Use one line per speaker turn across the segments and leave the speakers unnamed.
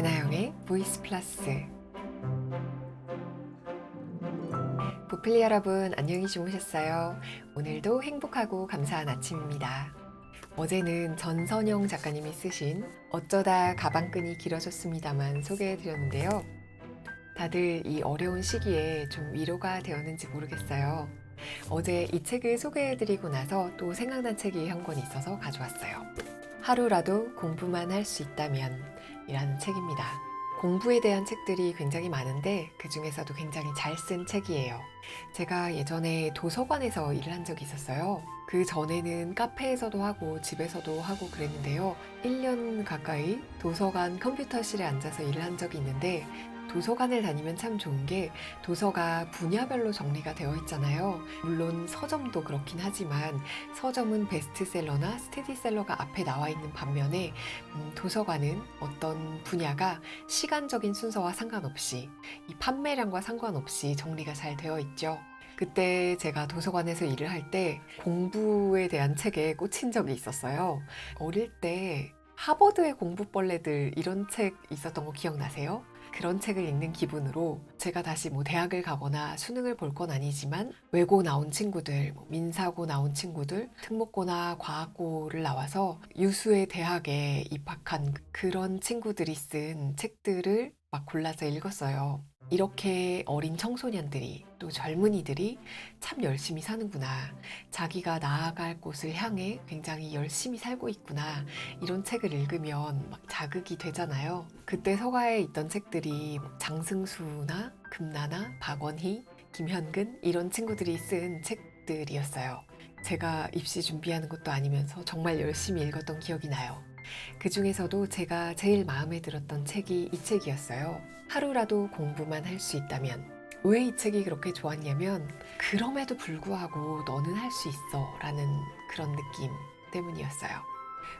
배나영의 보이스 플러스 부필리 여러분 안녕히 주무셨어요? 오늘도 행복하고 감사한 아침입니다. 어제는 전선영 작가님이 쓰신 어쩌다 가방끈이 길어졌습니다만 소개해드렸는데요. 다들 이 어려운 시기에 좀 위로가 되었는지 모르겠어요. 어제 이 책을 소개해드리고 나서 또 생각난 책이 한 권 있어서 가져왔어요. 하루라도 공부만 할 수 있다면 이라는 책입니다. 공부에 대한 책들이 굉장히 많은데 그 중에서도 굉장히 잘 쓴 책이에요. 제가 예전에 도서관에서 일을 한 적이 있었어요. 그 전에는 카페에서도 하고 집에서도 하고 그랬는데요. 1년 가까이 도서관 컴퓨터실에 앉아서 일을 한 적이 있는데 도서관을 다니면 참 좋은 게 도서가 분야별로 정리가 되어 있잖아요. 물론 서점도 그렇긴 하지만 서점은 베스트셀러나 스테디셀러가 앞에 나와 있는 반면에 음, 도서관은 어떤 분야가 시간적인 순서와 상관없이 이 판매량과 상관없이 정리가 잘 되어 있죠. 그때 제가 도서관에서 일을 할 때 공부에 대한 책에 꽂힌 적이 있었어요. 어릴 때 하버드의 공부벌레들 이런 책 있었던 거 기억나세요? 그런 책을 읽는 기분으로 제가 다시 뭐 대학을 가거나 수능을 볼 건 아니지만 외고 나온 친구들, 뭐 민사고 나온 친구들, 특목고나 과학고를 나와서 유수의 대학에 입학한 그런 친구들이 쓴 책들을 막 골라서 읽었어요. 이렇게 어린 청소년들이 또 젊은이들이 참 열심히 사는구나. 자기가 나아갈 곳을 향해 굉장히 열심히 살고 있구나. 이런 책을 읽으면 막 자극이 되잖아요. 그때 서가에 있던 책들이 뭐 장승수나 금나나, 박원희, 김현근 이런 친구들이 쓴 책들이었어요. 제가 입시 준비하는 것도 아니면서 정말 열심히 읽었던 기억이 나요. 그 중에서도 제가 제일 마음에 들었던 책이 이 책이었어요. 하루라도 공부만 할 수 있다면. 왜 이 책이 그렇게 좋았냐면, 그럼에도 불구하고 너는 할 수 있어 라는 그런 느낌 때문이었어요.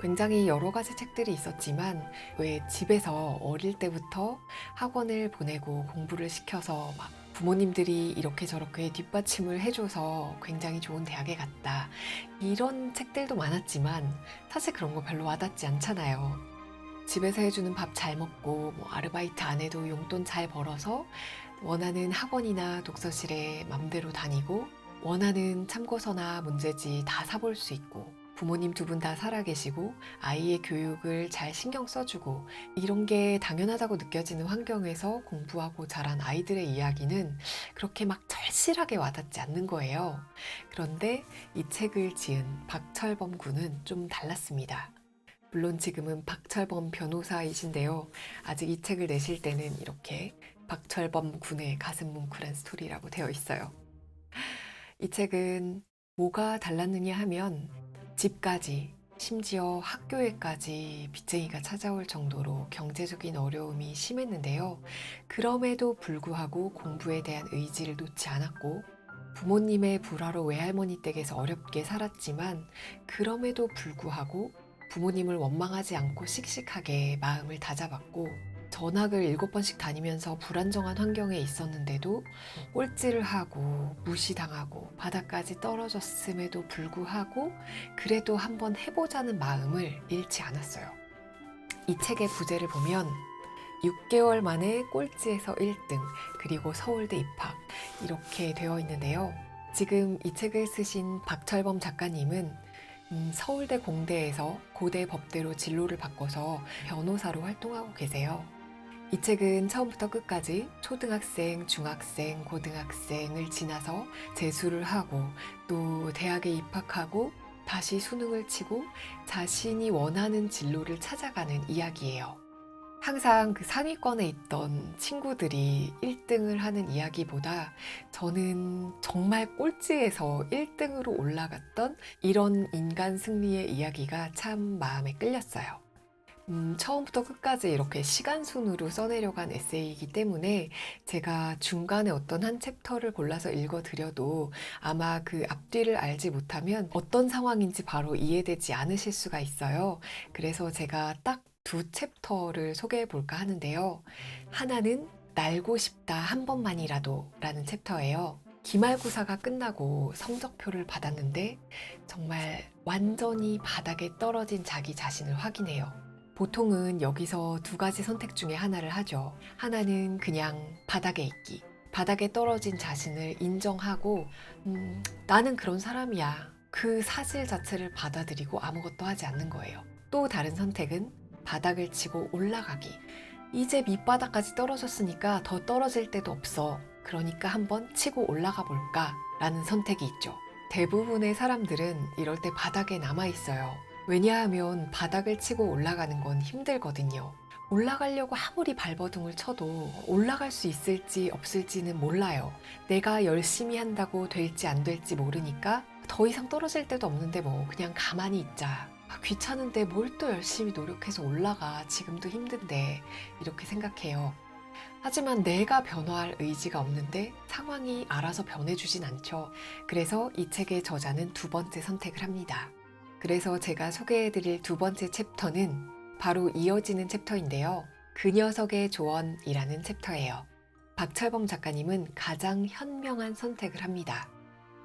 굉장히 여러 가지 책들이 있었지만, 왜 집에서 어릴 때부터 학원을 보내고 공부를 시켜서 막 부모님들이 이렇게 저렇게 뒷받침을 해줘서 굉장히 좋은 대학에 갔다. 이런 책들도 많았지만, 사실 그런 거 별로 와닿지 않잖아요. 집에서 해주는 밥 잘 먹고 뭐 아르바이트 안 해도 용돈 잘 벌어서 원하는 학원이나 독서실에 맘대로 다니고 원하는 참고서나 문제지 다 사볼 수 있고 부모님 두 분 다 살아계시고 아이의 교육을 잘 신경 써주고 이런 게 당연하다고 느껴지는 환경에서 공부하고 자란 아이들의 이야기는 그렇게 막 절실하게 와닿지 않는 거예요. 그런데 이 책을 지은 박철범 군은 좀 달랐습니다. 물론 지금은 박철범 변호사이신데요. 아직 이 책을 내실 때는 이렇게 박철범 군의 가슴 뭉클한 스토리라고 되어 있어요. 이 책은 뭐가 달랐느냐 하면 집까지 심지어 학교에까지 빚쟁이가 찾아올 정도로 경제적인 어려움이 심했는데요. 그럼에도 불구하고 공부에 대한 의지를 놓지 않았고 부모님의 불화로 외할머니 댁에서 어렵게 살았지만 그럼에도 불구하고 부모님을 원망하지 않고 씩씩하게 마음을 다잡았고 전학을 일곱 번씩 다니면서 불안정한 환경에 있었는데도 꼴찌를 하고 무시당하고 바닥까지 떨어졌음에도 불구하고 그래도 한번 해보자는 마음을 잃지 않았어요. 이 책의 부제를 보면 6개월 만에 꼴찌에서 1등 그리고 서울대 입학 이렇게 되어 있는데요. 지금 이 책을 쓰신 박철범 작가님은 음, 서울대 공대에서 고대 법대로 진로를 바꿔서 변호사로 활동하고 계세요. 이 책은 처음부터 끝까지 초등학생, 중학생, 고등학생을 지나서 재수를 하고 또 대학에 입학하고 다시 수능을 치고 자신이 원하는 진로를 찾아가는 이야기예요. 항상 그 상위권에 있던 친구들이 1등을 하는 이야기보다 저는 정말 꼴찌에서 1등으로 올라갔던 이런 인간 승리의 이야기가 참 마음에 끌렸어요. 음, 처음부터 끝까지 이렇게 시간 순으로 써내려간 에세이이기 때문에 제가 중간에 어떤 한 챕터를 골라서 읽어드려도 아마 그 앞뒤를 알지 못하면 어떤 상황인지 바로 이해되지 않으실 수가 있어요. 그래서 제가 딱 두 챕터를 소개해 볼까 하는데요. 하나는 날고 싶다 한 번만이라도 라는 챕터예요. 기말고사가 끝나고 성적표를 받았는데 정말 완전히 바닥에 떨어진 자기 자신을 확인해요. 보통은 여기서 두 가지 선택 중에 하나를 하죠. 하나는 그냥 바닥에 있기. 바닥에 떨어진 자신을 인정하고, 음, 나는 그런 사람이야. 그 사실 자체를 받아들이고 아무것도 하지 않는 거예요. 또 다른 선택은 바닥을 치고 올라가기. 이제 밑바닥까지 떨어졌으니까 더 떨어질 데도 없어. 그러니까 한번 치고 올라가 볼까? 라는 선택이 있죠. 대부분의 사람들은 이럴 때 바닥에 남아 있어요. 왜냐하면 바닥을 치고 올라가는 건 힘들거든요. 올라가려고 아무리 발버둥을 쳐도 올라갈 수 있을지 없을지는 몰라요. 내가 열심히 한다고 될지 안 될지 모르니까 더 이상 떨어질 데도 없는데 뭐 그냥 가만히 있자. 아, 귀찮은데 뭘 또 열심히 노력해서 올라가. 지금도 힘든데. 이렇게 생각해요. 하지만 내가 변화할 의지가 없는데 상황이 알아서 변해주진 않죠. 그래서 이 책의 저자는 두 번째 선택을 합니다. 그래서 제가 소개해드릴 두 번째 챕터는 바로 이어지는 챕터인데요. 그 녀석의 조언이라는 챕터예요. 박철범 작가님은 가장 현명한 선택을 합니다.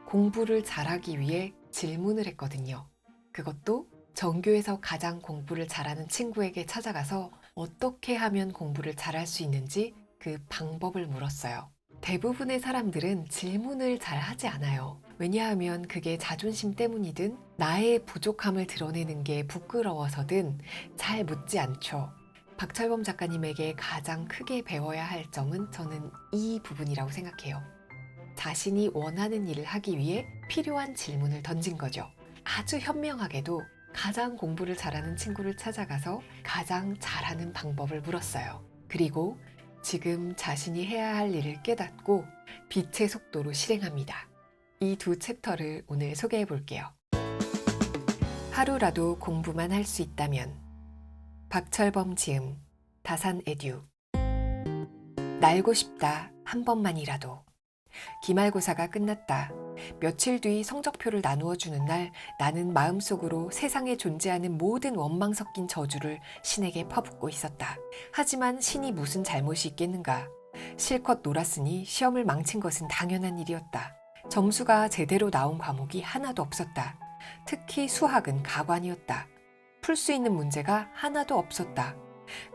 공부를 잘하기 위해 질문을 했거든요. 그것도 전교에서 가장 공부를 잘하는 친구에게 찾아가서 어떻게 하면 공부를 잘할 수 있는지 그 방법을 물었어요. 대부분의 사람들은 질문을 잘 하지 않아요. 왜냐하면 그게 자존심 때문이든 나의 부족함을 드러내는 게 부끄러워서든 잘 묻지 않죠. 박철범 작가님에게 가장 크게 배워야 할 점은 저는 이 부분이라고 생각해요. 자신이 원하는 일을 하기 위해 필요한 질문을 던진 거죠. 아주 현명하게도 가장 공부를 잘하는 친구를 찾아가서 가장 잘하는 방법을 물었어요. 그리고 지금 자신이 해야 할 일을 깨닫고 빛의 속도로 실행합니다. 이 두 챕터를 오늘 소개해 볼게요. 하루라도 공부만 할 수 있다면 박철범 지음 다산 에듀 날고 싶다 한 번만이라도 기말고사가 끝났다. 며칠 뒤 성적표를 나누어 주는 날 나는 마음속으로 세상에 존재하는 모든 원망 섞인 저주를 신에게 퍼붓고 있었다. 하지만 신이 무슨 잘못이 있겠는가? 실컷 놀았으니 시험을 망친 것은 당연한 일이었다. 점수가 제대로 나온 과목이 하나도 없었다. 특히 수학은 가관이었다. 풀 수 있는 문제가 하나도 없었다.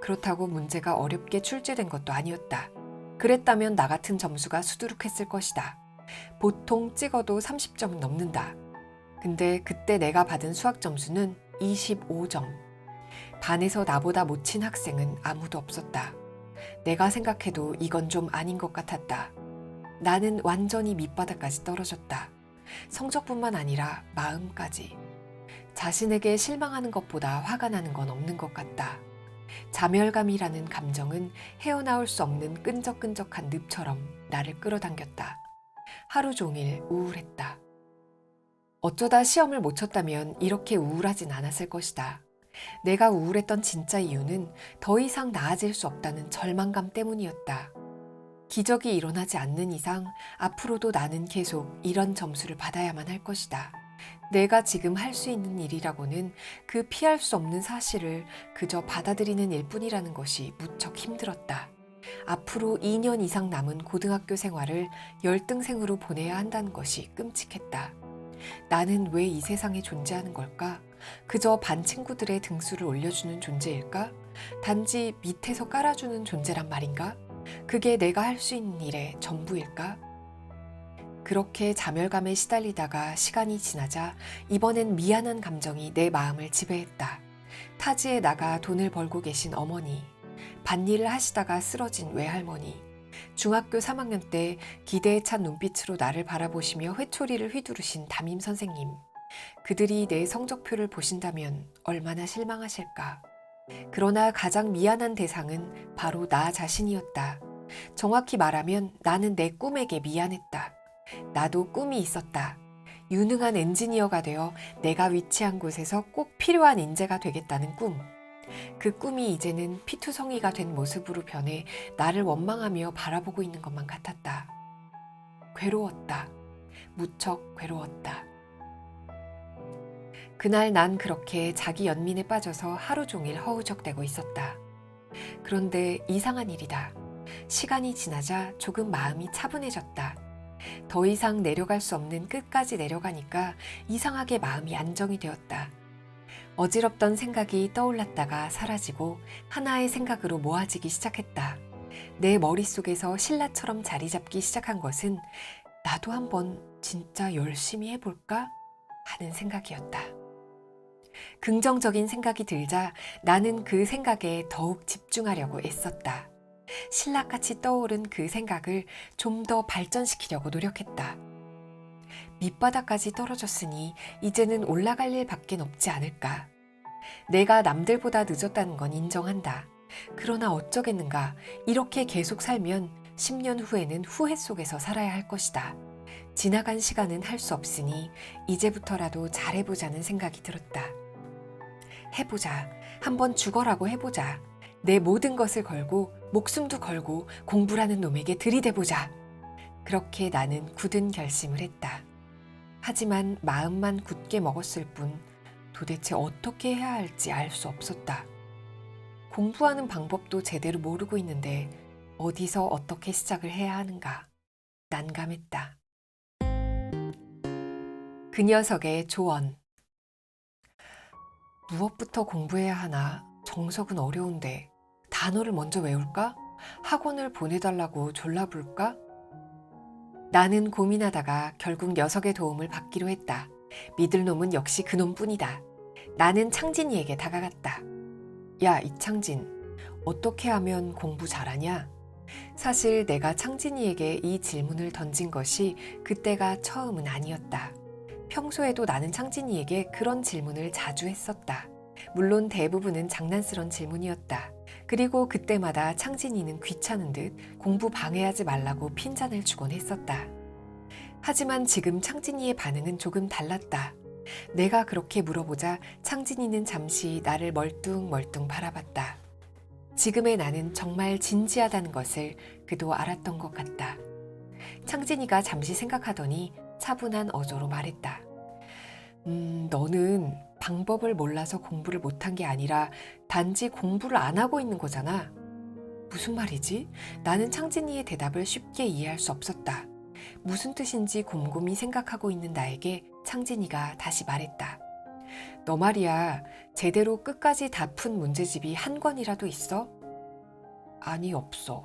그렇다고 문제가 어렵게 출제된 것도 아니었다. 그랬다면 나 같은 점수가 수두룩했을 것이다. 보통 찍어도 30점은 넘는다. 근데 그때 내가 받은 수학 점수는 25점. 반에서 나보다 못 친 학생은 아무도 없었다. 내가 생각해도 이건 좀 아닌 것 같았다. 나는 완전히 밑바닥까지 떨어졌다. 성적뿐만 아니라 마음까지. 자신에게 실망하는 것보다 화가 나는 건 없는 것 같다. 자멸감이라는 감정은 헤어나올 수 없는 끈적끈적한 늪처럼 나를 끌어당겼다. 하루 종일 우울했다. 어쩌다 시험을 못 쳤다면 이렇게 우울하진 않았을 것이다. 내가 우울했던 진짜 이유는 더 이상 나아질 수 없다는 절망감 때문이었다. 기적이 일어나지 않는 이상 앞으로도 나는 계속 이런 점수를 받아야만 할 것이다. 내가 지금 할 수 있는 일이라고는 그 피할 수 없는 사실을 그저 받아들이는 일뿐이라는 것이 무척 힘들었다. 앞으로 2년 이상 남은 고등학교 생활을 열등생으로 보내야 한다는 것이 끔찍했다. 나는 왜 이 세상에 존재하는 걸까? 그저 반 친구들의 등수를 올려주는 존재일까? 단지 밑에서 깔아주는 존재란 말인가? 그게 내가 할 수 있는 일의 전부일까? 그렇게 자멸감에 시달리다가 시간이 지나자 이번엔 미안한 감정이 내 마음을 지배했다. 타지에 나가 돈을 벌고 계신 어머니, 밭일을 하시다가 쓰러진 외할머니, 중학교 3학년 때 기대에 찬 눈빛으로 나를 바라보시며 회초리를 휘두르신 담임 선생님. 그들이 내 성적표를 보신다면 얼마나 실망하실까. 그러나 가장 미안한 대상은 바로 나 자신이었다. 정확히 말하면 나는 내 꿈에게 미안했다. 나도 꿈이 있었다. 유능한 엔지니어가 되어 내가 위치한 곳에서 꼭 필요한 인재가 되겠다는 꿈. 그 꿈이 이제는 피투성이가 된 모습으로 변해 나를 원망하며 바라보고 있는 것만 같았다. 괴로웠다. 무척 괴로웠다. 그날 난 그렇게 자기 연민에 빠져서 하루 종일 허우적대고 있었다. 그런데 이상한 일이다. 시간이 지나자 조금 마음이 차분해졌다. 더 이상 내려갈 수 없는 끝까지 내려가니까 이상하게 마음이 안정이 되었다. 어지럽던 생각이 떠올랐다가 사라지고 하나의 생각으로 모아지기 시작했다. 내 머릿속에서 신라처럼 자리 잡기 시작한 것은 나도 한번 진짜 열심히 해볼까? 하는 생각이었다. 긍정적인 생각이 들자 나는 그 생각에 더욱 집중하려고 애썼다. 신라같이 떠오른 그 생각을 좀 더 발전시키려고 노력했다. 밑바닥까지 떨어졌으니 이제는 올라갈 일 밖엔 없지 않을까. 내가 남들보다 늦었다는 건 인정한다. 그러나 어쩌겠는가. 이렇게 계속 살면 10년 후에는 후회 속에서 살아야 할 것이다. 지나간 시간은 할 수 없으니 이제부터라도 잘해보자는 생각이 들었다. 해보자. 한번 죽어라고 해보자. 내 모든 것을 걸고 목숨도 걸고 공부라는 놈에게 들이대보자. 그렇게 나는 굳은 결심을 했다. 하지만 마음만 굳게 먹었을 뿐 도대체 어떻게 해야 할지 알 수 없었다. 공부하는 방법도 제대로 모르고 있는데 어디서 어떻게 시작을 해야 하는가 난감했다. 그 녀석의 조언. 무엇부터 공부해야 하나? 정석은 어려운데 단어를 먼저 외울까? 학원을 보내달라고 졸라볼까? 나는 고민하다가 결국 녀석의 도움을 받기로 했다. 믿을 놈은 역시 그놈뿐이다. 나는 창진이에게 다가갔다. 야, 이창진. 어떻게 하면 공부 잘하냐? 사실 내가 창진이에게 이 질문을 던진 것이 그때가 처음은 아니었다. 평소에도 나는 창진이에게 그런 질문을 자주 했었다. 물론 대부분은 장난스런 질문이었다. 그리고 그때마다 창진이는 귀찮은 듯 공부 방해하지 말라고 핀잔을 주곤 했었다. 하지만 지금 창진이의 반응은 조금 달랐다. 내가 그렇게 물어보자 창진이는 잠시 나를 멀뚱멀뚱 바라봤다. 지금의 나는 정말 진지하다는 것을 그도 알았던 것 같다. 창진이가 잠시 생각하더니 차분한 어조로 말했다. 음, 너는 방법을 몰라서 공부를 못한 게 아니라 단지 공부를 안 하고 있는 거잖아. 무슨 말이지? 나는 창진이의 대답을 쉽게 이해할 수 없었다. 무슨 뜻인지 곰곰이 생각하고 있는 나에게 창진이가 다시 말했다. 너 말이야, 제대로 끝까지 다 푼 문제집이 한 권이라도 있어? 아니, 없어.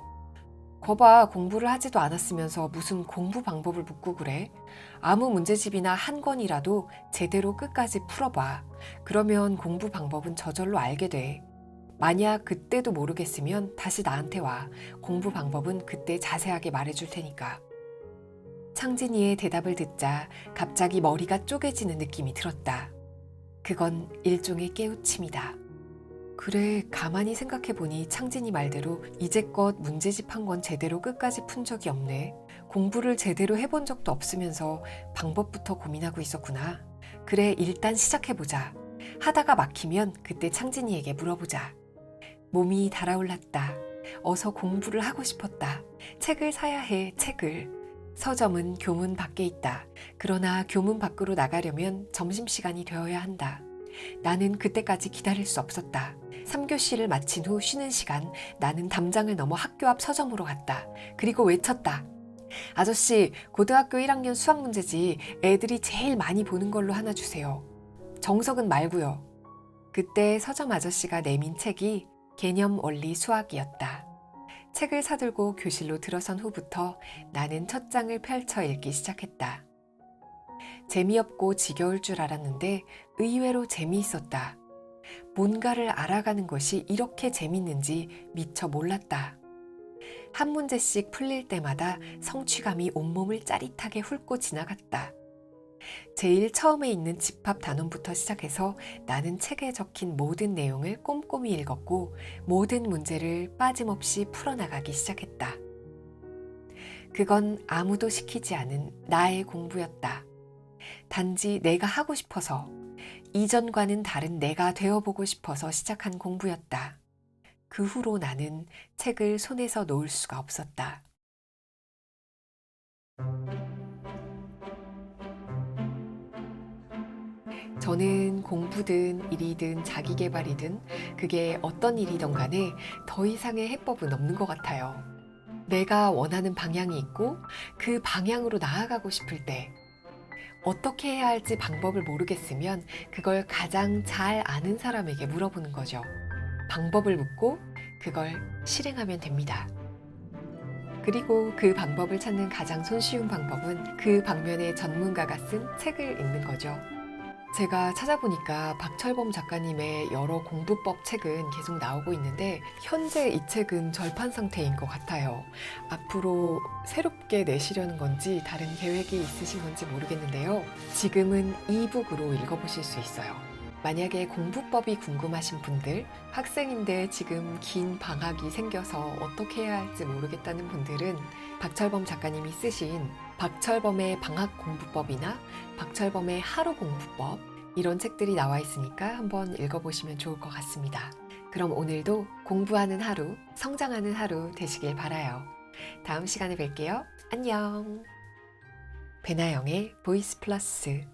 거봐, 공부를 하지도 않았으면서 무슨 공부 방법을 묻고 그래? 아무 문제집이나 한 권이라도 제대로 끝까지 풀어봐. 그러면 공부 방법은 저절로 알게 돼. 만약 그때도 모르겠으면 다시 나한테 와. 공부 방법은 그때 자세하게 말해줄 테니까. 창진이의 대답을 듣자 갑자기 머리가 쪼개지는 느낌이 들었다. 그건 일종의 깨우침이다. 그래, 가만히 생각해보니 창진이 말대로 이제껏 문제집 한권 제대로 끝까지 푼 적이 없네. 공부를 제대로 해본 적도 없으면서 방법부터 고민하고 있었구나. 그래, 일단 시작해보자. 하다가 막히면 그때 창진이에게 물어보자. 몸이 달아올랐다. 어서 공부를 하고 싶었다. 책을 사야 해, 책을. 서점은 교문 밖에 있다. 그러나 교문 밖으로 나가려면 점심시간이 되어야 한다. 나는 그때까지 기다릴 수 없었다. 3교시를 마친 후 쉬는 시간 나는 담장을 넘어 학교 앞 서점으로 갔다. 그리고 외쳤다. 아저씨, 고등학교 1학년 수학 문제지 애들이 제일 많이 보는 걸로 하나 주세요. 정석은 말고요. 그때 서점 아저씨가 내민 책이 개념 원리 수학이었다. 책을 사들고 교실로 들어선 후부터 나는 첫 장을 펼쳐 읽기 시작했다. 재미없고 지겨울 줄 알았는데 의외로 재미있었다. 뭔가를 알아가는 것이 이렇게 재밌는지 미처 몰랐다. 한 문제씩 풀릴 때마다 성취감이 온몸을 짜릿하게 훑고 지나갔다. 제일 처음에 있는 집합 단원부터 시작해서 나는 책에 적힌 모든 내용을 꼼꼼히 읽었고 모든 문제를 빠짐없이 풀어나가기 시작했다. 그건 아무도 시키지 않은 나의 공부였다. 단지 내가 하고 싶어서, 이전과는 다른 내가 되어보고 싶어서 시작한 공부였다. 그 후로 나는 책을 손에서 놓을 수가 없었다. 저는 공부든 일이든 자기 개발이든 그게 어떤 일이든 간에 더 이상의 해법은 없는 것 같아요. 내가 원하는 방향이 있고 그 방향으로 나아가고 싶을 때 어떻게 해야 할지 방법을 모르겠으면 그걸 가장 잘 아는 사람에게 물어보는 거죠. 방법을 묻고 그걸 실행하면 됩니다. 그리고 그 방법을 찾는 가장 손쉬운 방법은 그 방면의 전문가가 쓴 책을 읽는 거죠. 제가 찾아보니까 박철범 작가님의 여러 공부법 책은 계속 나오고 있는데 현재 이 책은 절판 상태인 것 같아요. 앞으로 새롭게 내시려는 건지 다른 계획이 있으신 건지 모르겠는데요. 지금은 이북으로 읽어보실 수 있어요. 만약에 공부법이 궁금하신 분들, 학생인데 지금 긴 방학이 생겨서 어떻게 해야 할지 모르겠다는 분들은 박철범 작가님이 쓰신 박철범의 방학 공부법이나 박철범의 하루 공부법 이런 책들이 나와 있으니까 한번 읽어보시면 좋을 것 같습니다. 그럼 오늘도 공부하는 하루, 성장하는 하루 되시길 바라요. 다음 시간에 뵐게요. 안녕. 배나영의 보이스 플러스